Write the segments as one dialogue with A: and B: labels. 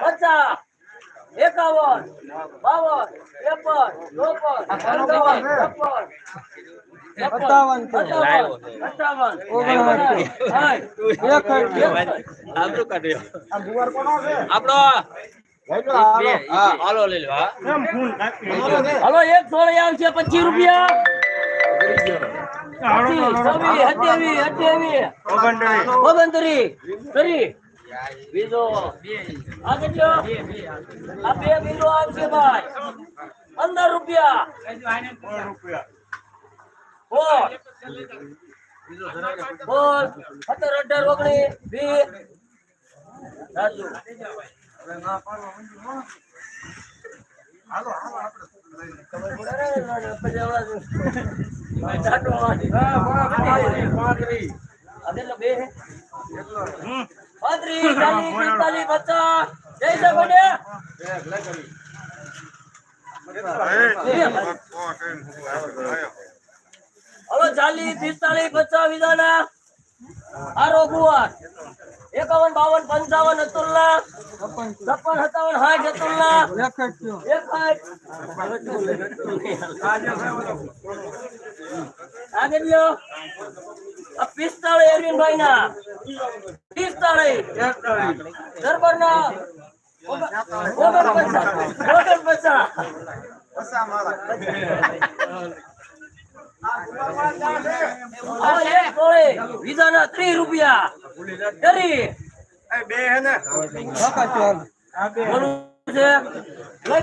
A: પચાસ એકાવન બાવન ત્રેપન ચોપન પંચાવન છપ્પન
B: સત્તાવન એકસઠ.
C: આપણો
B: હાલો.
C: લઈ લો
A: હલો એક સોળ આવશે પચીસ રૂપિયા બીજો. આ કેટલો? આ બે બીજો આવશે ભાઈ. પંદર રૂપિયા. બોલ. સત્તર અઢાર ઓગણીસ વીસ. રાજુ. હલો ચાલીસ પિસ્તાલીસ પચાસ વિધાના આરો એકાવન બાવન પંચાવન અતુલના
B: છપ્પન
A: સત્તાવન સાઠ અતુલના
B: એકસઠ
A: આગળ લ્યો આ પિસ્તાળીસ અરવિંદભાઈ ના પિસ્તાળીસ દરબાર ના ત્રીસ રૂપિયા. કરી
B: કાકા ચાલ.
A: બોલું છે. લઈ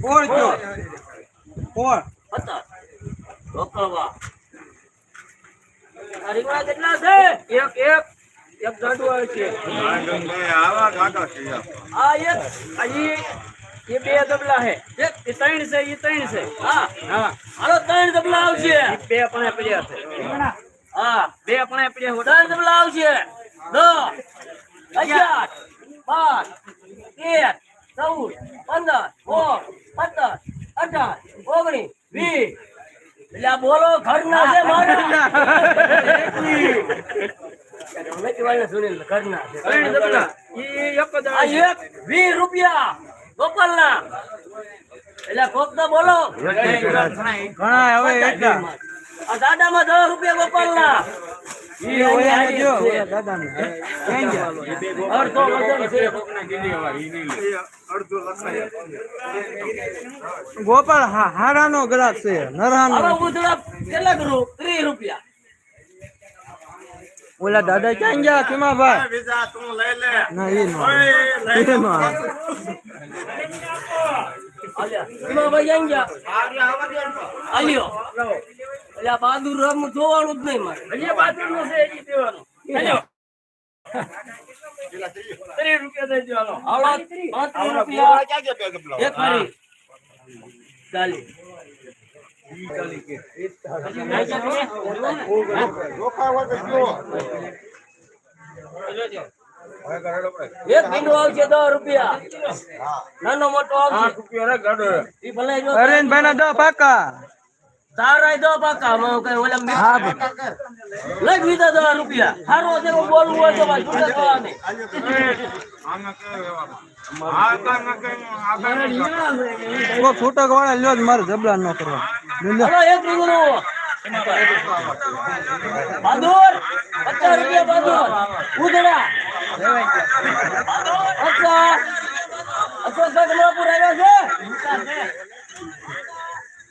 B: કોણ છો? કોણ?
A: સત્તર રોકડવા આ રીંગણા કેટલા છે એક એક એક જાડું આવે છે આ એક આ ઈ એ બે દબલા છે એક એ ત્રણ છે એ ત્રણ છે હા હા હાલો ત્રણ દબલા આવશે બે પણ પડ્યા છે હા બે પણ પડ્યા ત્રણ દબલા આવશે દસ અગિયાર બાર તેર ચૌદ પંદર સોળ સત્તર અઢાર ઓગણીસ, વીસ, એટલે બોલો ઘરના છે મારા રૂપિયા ગોપાલના એટલે કોક બોલો
B: ઘણા, હવે એટલા.
A: આ દાદામાં દસ રૂપિયા ગોપાલના.
B: ગોપાલ હારા હારાનો ગ્રાહક છે નરહાનો.
A: કેટલા કરું ત્રીસ રૂપિયા.
B: ઓલા દાદા ક્યાં ગયા કિમાભાઈ ના એ નો એ નો આવે.
A: ભાઈ આવી ગયા? આલ્યો એટલે આ બહાદુર રામ જોવાનું જ નહીં મારે. હજી બહાદુરનું છે હજી દેવાનું. ત્રીસ રૂપિયા દઈ દેવાનો. પાંત્રીસ રૂપિયા. એક ફરી ચાલી. એક મીંડો આવશે દસ રૂપિયા. નાનો મોટો આવશે. ભલે
B: દસ પાકા.
A: તારા દો પાકા માં કઈ ઓલા મી- લઈ લીધા દસ રૂપિયા. હારો એવું બોલવું હોય તો ભાઈ જુદા નહીં
B: કોઈ છૂટક વાળા લ્યો જ મારે જબલા ન કરવા.
A: એક રીંગણું બહાદુર પચાસ રૂપિયા બહાદુર. ઉધડા પચાસ અશોકભાઈ કમળાપુર આવ્યા છે હાલે એને હમણાં વેચી નાખી. હલો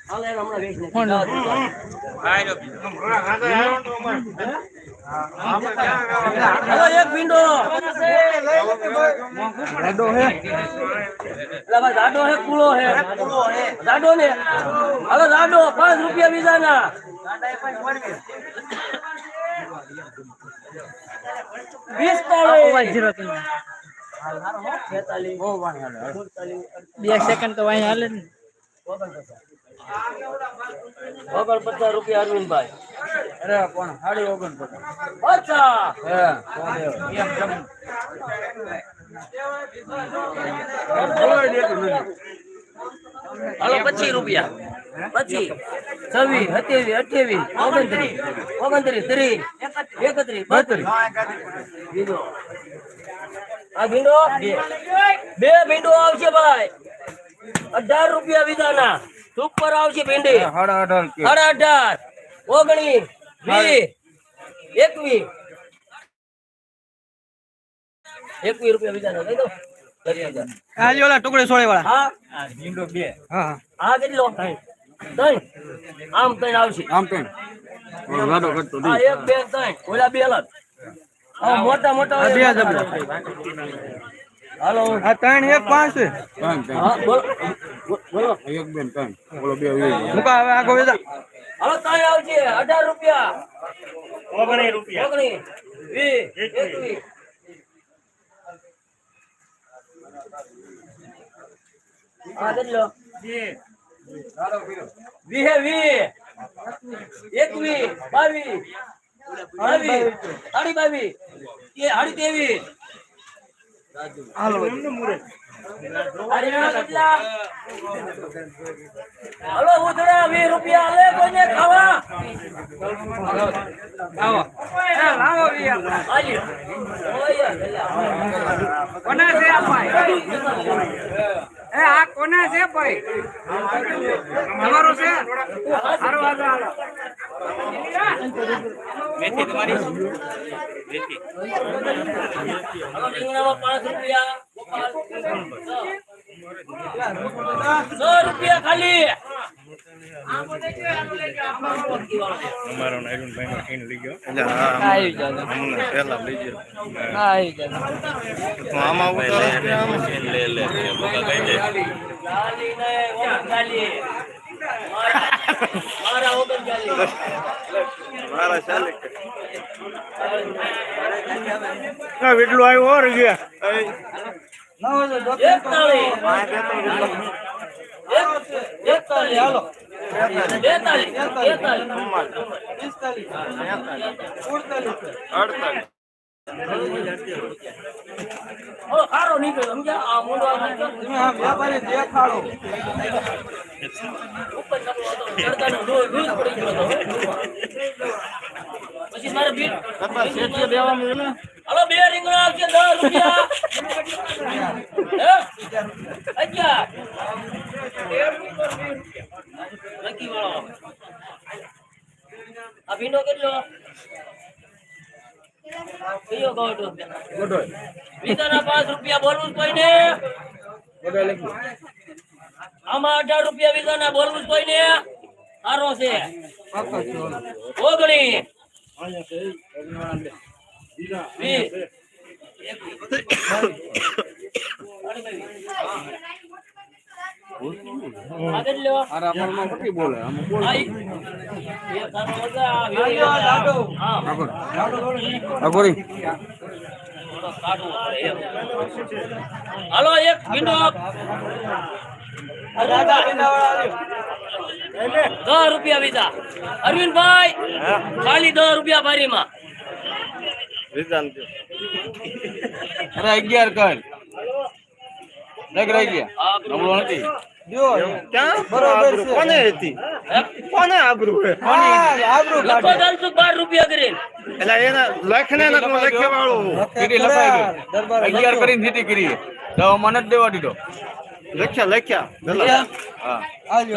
A: એક ભીંડો.
B: જાડો હે.
A: ભાઈ જાડો હે કુળો હે. જાડો ને. હવે જાડો પાંચ રૂપિયા બીજાના.
C: બે સેકન્ડ તો અહીં હાલે ને.
A: ઓગણપચાસ રૂપિયા અરવિંદભાઈ.
B: અરે પણ સાડી ઓગણપચાસ.
A: અચ્છા!
B: હે
A: હાલો પચીસ રૂપિયા. પછી છવ્વીસ સત્યાવીસ અઠ્યાવીસ ઓગણત્રીસ. ઓગણત્રીસ ત્રીસ. એકત્રીસ બત્રીસ. આ ભીંડો? બે. ભીંડો આવશે ભાઈ. અઢાર રૂપિયા વિધાના સુપર આવશે ભીંડી.
B: સાડા અઢાર
A: ઓગણીસ વીસ એકવીસ. એકવીસ રૂપિયા વિધાના દઈ દો. કરી હજાર.
C: આ જો ઓલા ટુકડે સોળે વાળા
A: હા
C: હા. હા
A: કેટલો ત્રણ. આમ ત્રણ આવશે.
B: આમ કરતો
A: એક બે ત્રણ. ઓલા બે અલગ. આ મોટા મોટા
C: બે.
A: હાલો
C: આ ત્રણ એક પાંચ. છે
B: ત્રણ ત્રણ.
A: હા બોલો. બોલો.
B: એક બેન ત્રણ. બોલો બે વીસ
C: મુકા હવે આગો વેદા
A: હાલો ત્રણ આવશે અઢાર રૂપિયા. ઓગણીસ રૂપિયા. ઓગણીસ વીસ. એકવીસ. આ કેટલો વીહે વીસ એકવીસ બાવીસ. બાવીસ. સાડી બાવીસ. એ સાડી ત્રેવીસ.
C: હાલો
A: હલો ઉધડા વીસ રૂપિયા આલે કોઈને ખાવા?
C: કોને છે આ ભાઈ એ આ કોને છે ભાઈ? તમારું છે? હારો હાલો
A: પાંચ રૂપિયા સો રૂપિયા ખાલી.
C: આવી જાવ આવી જાવ
A: ગાલી ને ઓગણ ગાલી. મારા- મારા ઓગણ ગાલી.
B: એટલું આવ્યું ઓર ગયા
A: હારો નીકળ્યો, સમજ્યા? આ
C: વ્યાપારી દેખાડો.
A: પછી મારે બિલ હાલો બે રીંગણા આવશે દસ રૂપિયા? અગિયાર નક્કી વાળો આ ભીંડો કેટલો કયો પાંચ રૂપિયા બોલવું કોઈને આમાં અઢાર રૂપિયા વિધાના બોલવું કોઈને સારો છે ઓગણીસ વીસ. હાલો એક ભીંડો દસ રૂપિયા બીજા અરવિંદભાઈ ખાલી દસ રૂપિયા
B: અરે અગિયાર કર. નબળો નથી. મને જ દેવા દીધો. લખ્યા લખ્યા. હા.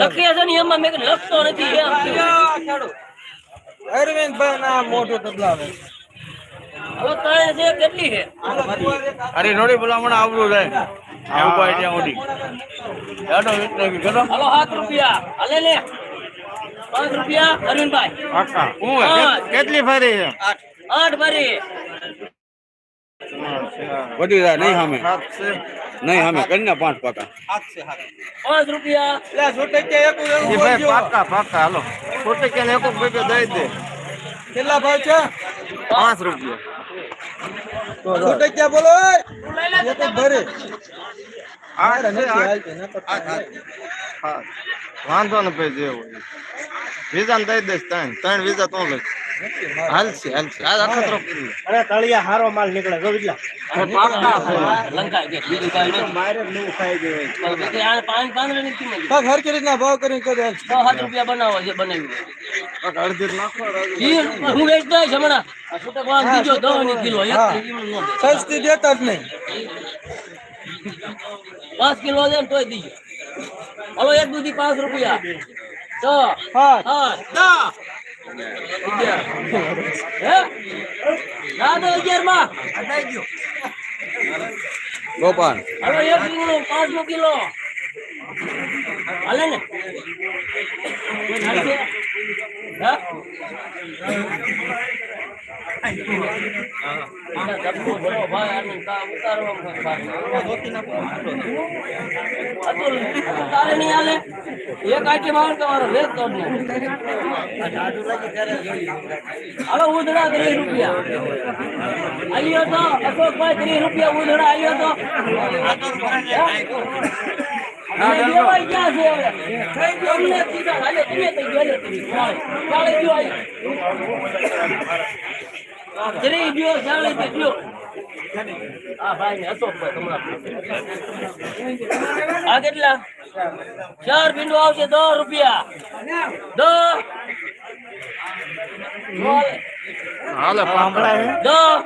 A: લખ્યા છે ને એમાં મેં લખતો નથી
C: અરવિંદ ભાઈ ના મોટું તબલા
B: અરે નોડી ભલામણ આવડું જાય. એવું ભાઈ ત્યાં ઓડી હેડો વીસ નાખી કરો
A: હાલો સાત રૂપિયા. હાલે ને પાંચ રૂપિયા અરવિંદભાઈ.
B: આખા હું
A: પાંચ.
B: કેટલી ફરી છે?
A: આઠ. ભરી
B: વધી જાય નહીં સામે નહીં અમે કરીને પાંચ પાકા.
A: પાંચ રૂપિયા.
B: એ ભાઈ પાકા પાકા હાલો. ખોટે કે એક રૂપિયા દઈ દે.
D: કેટલા ભાવ છે?
B: પાંચ રૂપિયા.
D: છૂટે ક્યાં બોલો એ? એક ભરે.
B: વાંધો ને પછી જે હોય. વિઝા ને દઈ દઈશ ત્રણ. ત્રણ વિઝા તો લઈશ. હાલશે હાલશે. આ અખતરો
E: અરે તળિયા હારો માલ નીકળે જો બીજા
A: લંકા કે બીજું કાંઈ
E: મારે નું ખાઈ ગયું
A: તો આ પાંચ પાંદડાની કિંમત.
D: કાંઈક હરખી રીતના ભાવ કરીને કહી દે.
A: રૂપિયા બનાવો છે બનાવી
B: અડધી નાખો
A: હું વેચતો હોય હમણાં. છૂટક વાંસ દીજો દહની કિલો એક.
D: સસ્તી દેતા જ નહીં.
A: પાંચ કિલો લે ને તોય દીજો. હલો એક દૂધી પાંચ રૂપિયા. છ.
D: હા.
A: હે
B: ગોપાલ
A: હલો એક કિલો પાંચ નો કિલો હાલે ને? હા? એક આવે ને તમારો વેચ તો જ ઉધડા ત્રીસ રૂપિયા આવ્યો તો અશોકભાઈ ત્રીસ રૂપિયા ઉધડા આવ્યો તો અમે દેવાઈ છે હવે. કઈ ગયો હાલે તમે તો ગયો ચાલે ગયો ત્રીસ ગયો, ચાલીસથી ગયો. હા ભાઈ ને અશોકભાઈ તમારા. આ કેટલા? ચાર બિંદુ આવશે દસ રૂપિયા. દસ.
B: હાલે પાપડા
A: દસ.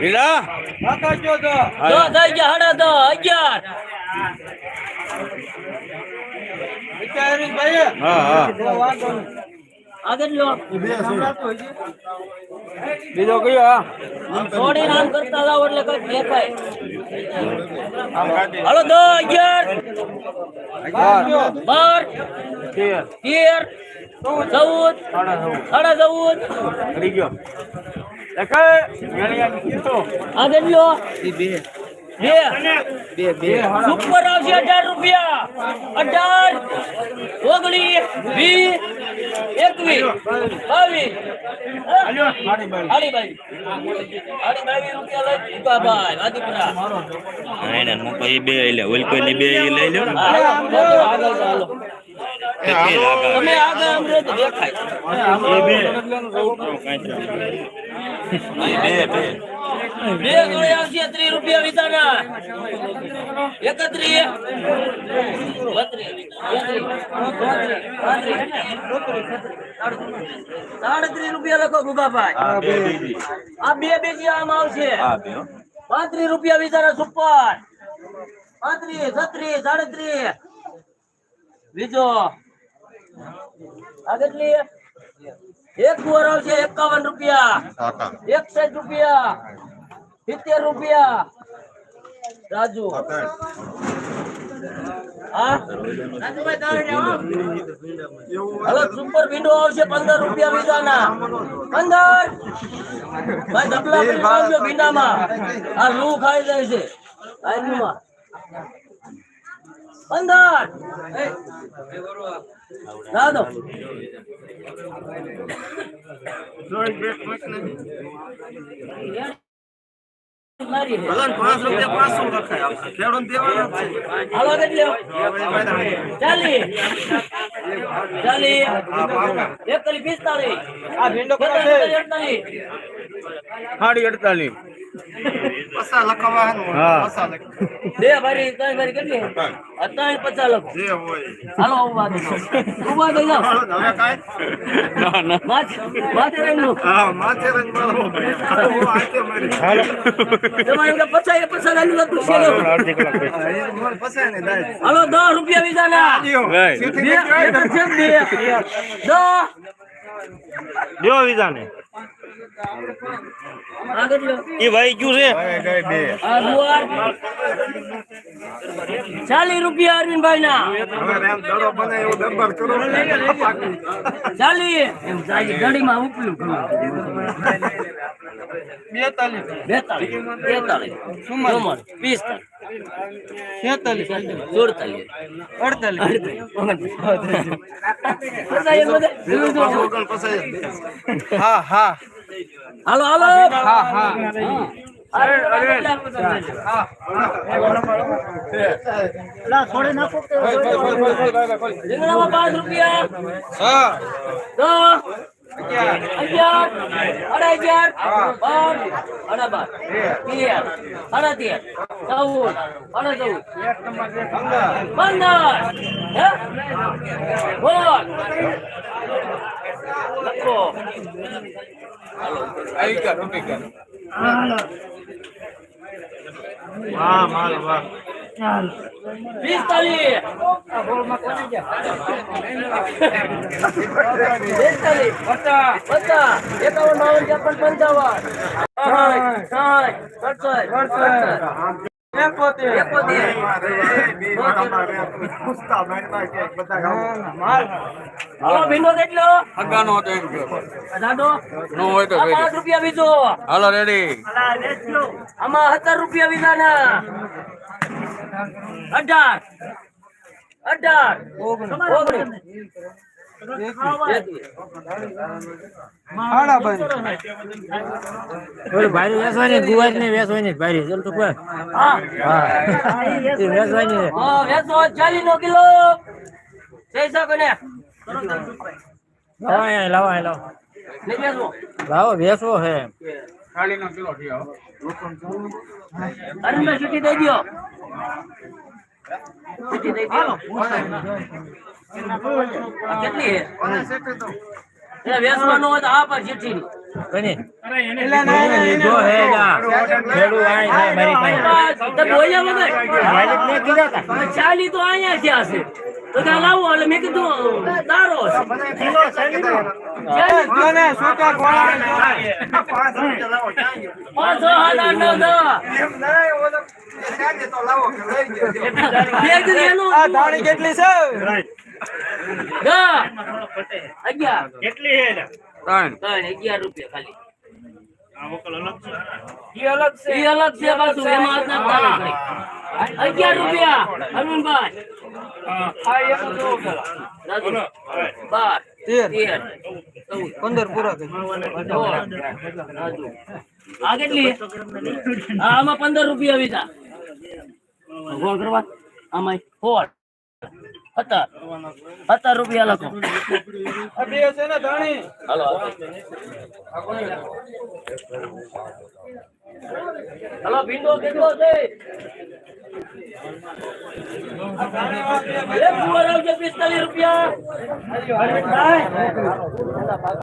B: લીલા
D: કાકા કયો તો
A: દસ થઈ ગયા સાડા દસ અગિયાર.
D: વિચાર હરીશભાઈ
B: હા હા.
D: તો વાંધો નહીં.
A: આ કેટલો
B: બીજો કયો હા?
A: થોડી નામ કરતા જાવ એટલે કઈ દેખાય હલો દસ અગિયાર બાર તેર ચૌદ સાડા ચૌદ.
B: કરી ગયો.
A: કેટલો બે સુપર આવશે અઢાર રૂપિયા. અઢાર ઓગણીસ વીસ એકવીસ બાવીસ. રૂપિયા લઈ ચૂકા ભાઈ આદિપુરા
F: એને મૂકો એ બે લે ઓલકો ની બે લઈ લો
A: આગળ તમે આમ દેખાય.
F: બે બે.
A: બે ગોળી આવશે ત્રીસ રૂપિયા વિધાના એકત્રીસ. સાડત્રીસ રૂપિયા લખો ગુગાભાઈ. આ બે બેજી. આમ આવશે. પાંત્રીસ રૂપિયા વિધાના સુપર. પાંત્રીસ છત્રીસ સાડત્રીસ. બીજો આ કેટલી? એક કુવર આવશે એકાવન રૂપિયા. એકસઠ રૂપિયા. સિત્તેર રૂપિયા. રાજુ. હલો સુપર વિન્ડો આવશે પંદર રૂપિયા વીઘાના પંદર? ભાઈ કરી આવજો ભીંડામાં આ રૂ ખાઈ જાય છે. આયુમાં પંદર?
B: પાંચ રૂપિયા પાંચસો રખાય. ખેડૂત દેવાના
A: હાલો કેટલો ચાલી. ચાલી. એકતાલીસ પિસ્તાલીસ
D: આ ભીંડો કેટલો
A: અડતાલીસ.
B: સાડી અડતાલીસ.
A: બે ભારી ત્રણ ભારી કેટલી પચાસ લખો.
B: જે હોય.
A: હાલો ઊભા ઊભા થઈ જાઓ
B: હવે કાંઈ?
F: ના ના.
A: માથે માથે
B: હા માથે રજ મારો ભાઈ હું આતે મારી.
A: તમારે કે પચાસ એ પચાસ આલુ લખું છે. ને.
F: અડધી કલાક પછી.
B: હા, એ મને પસાય ને દાય.
A: હાલો દસ રૂપિયા વીઘાના બે બે તો છે બે. દસ. જો કેટલો
F: એ ભાઈ ગયું છે
B: ગઈ બે
A: આ ગુવાર ચાલીસ રૂપિયા અરવિંદભાઈ ના
B: હવે એમ દડો બને એવું દરબાર કરો
A: ચાલીસ એમ ચાલી ગાડીમાં ઉપલું
D: બેતાલીસ
A: બેતાલીસ તેતાલીસ ચુમ્માલીસ પિસ્તાલીસ
D: છેતાલીસ
A: સુડતાલીસ
D: અડતાલીસ
A: પચાસ બધા.
D: હા હા
A: હાલો હાલો.
D: હા હા.
A: પાંચ રૂપિયા. અગિયાર. સાડા અગિયાર બાર સાડા બાર. તેર સાડા તેર ચૌદ સાડા ચૌદ. પંદર બોલ. લખો
D: વાહ માલ વાહ
A: પિસ્તાલીસ પિસ્તાલીસ પચાસ એકાવન બાવન ત્રેપન પંચાવન સાઠ સાઠ સડસઠ હાલો
C: રેડી
A: આમાં સત્તર રૂપિયા બીજાના અઢાર. અઢાર. ઓગણીસ.
D: ભાઈ
E: વેસવાની ગુવાર ને વેસવાની ભાઈ ચલ તો વેસવાની
A: હા, વેચો ચાલીસ નો કિલો જઈ શકો ને
E: લાવો લાવો લાવો લાવો વેસવો હે
A: અરે મેં છૂટી દઈ આ કેટલી હે? હોય તો આ પર ચીઠી તા ચાલી તો અહીંયા ક્યાં છે તો ત્યાં લાવો એટલે મેં કીધું દારો
D: કેટલી છે
A: અગિયાર
E: કેટલી
C: ત્રણ.
A: ત્રણ અગિયાર રૂપિયા ખાલી. અલગ છે. ઈ અલગ છે. પાછું. એમાં અગિયાર રૂપિયા અરુણભાઈ બાર
D: તેર.
A: તેર.
D: પંદર પૂરા.
A: આ કેટલી? આ આમાં પંદર રૂપિયા વીધા. કરવા આમાં સત્તર રૂપિયા લખો. હાલો હાલો. ભીંડો કેટલો છે? પિસ્તાલીસ રૂપિયા.